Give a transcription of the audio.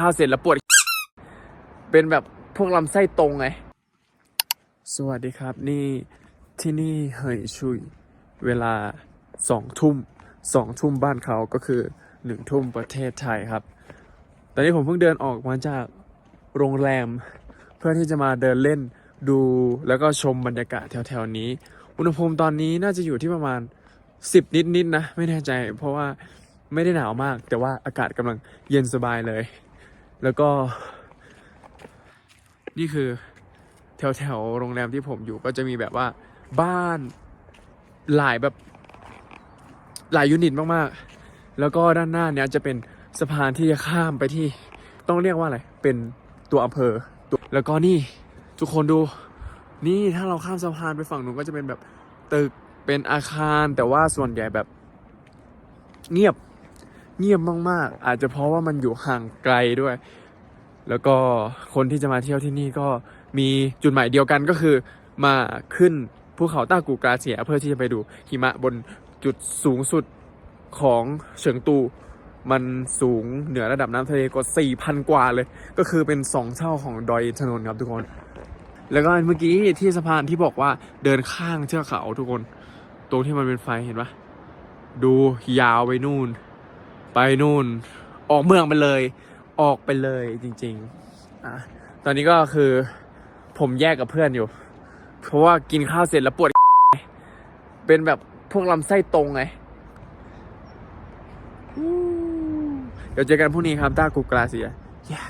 ข้าวเสร็จแล้วปวด เป็นแบบพวกลำไส้ตรงไง สวัสดีครับ นี่ที่นี่เหยชุย เวลาสองทุ่มสองทุ่มบ้านเขาก็คือหนึ่งทุ่มประเทศไทยครับ ตอนนี้ผมเพิ่งเดินออกมาจากโรงแรม เพื่อที่จะมาเดินเล่นดูแล้วก็ชมบรรยากาศแถวๆนี้ อุณหภูมิตอนนี้น่าจะอยู่ที่ประมาณ 10 นิดๆนะไม่แน่ใจ เพราะว่าไม่ได้หนาวมาก แต่ว่าอากาศกำลังเย็นสบายเลย แล้วก็ นี่คือแถวแถวๆโรงแรมที่ผมอยู่ก็จะมีแบบว่าบ้านหลายแบบหลายยูนิตมากๆ แล้วก็ด้านหน้าเนี้ยจะเป็นสะพานที่จะข้ามไปที่ต้องเรียกว่าอะไร เป็นตัวอำเภอตัวแล้วก็นี่ทุกคนดู นี่ถ้าเราข้ามสะพานไปฝั่งนู้นก็จะเป็นแบบตึกเป็นอาคารแต่ว่าส่วนใหญ่แบบเงียบ เงียบมากๆ อาจจะเพราะว่ามันอยู่ห่างไกลด้วย แล้วก็คนที่จะมาเที่ยวที่นี่ก็มีจุดหมายเดียวกันก็คือมาขึ้นภูเขาต้ากูกาเสียเพื่อที่จะไปดูหิมะบนจุดสูงสุดของเฉิงตู มันสูงเหนือระดับน้ำทะเลกว่า4,000 กว่าเลย ก็คือเป็น 2 เท่าของดอยอินนนท์ครับทุกคน แล้วก็เมื่อกี้ที่สะพานที่บอกว่าเดินข้างเทือกเขาทุกคน ตรงที่มันเป็นไฟเห็นปะดูยาวไปนู่น ไปนู่น ออกเมืองไปเลย ออกไปเลยจริงๆอะตอนนี้ก็คือผมแยกกับเพื่อนอยู่ เพราะว่ากินข้าวเสร็จแล้วปวด เป็นแบบพวกลำไส้ตรงไงเดี๋ยวเจอกันพรุ่งนี้ครับต้ากูกราเซีย yeah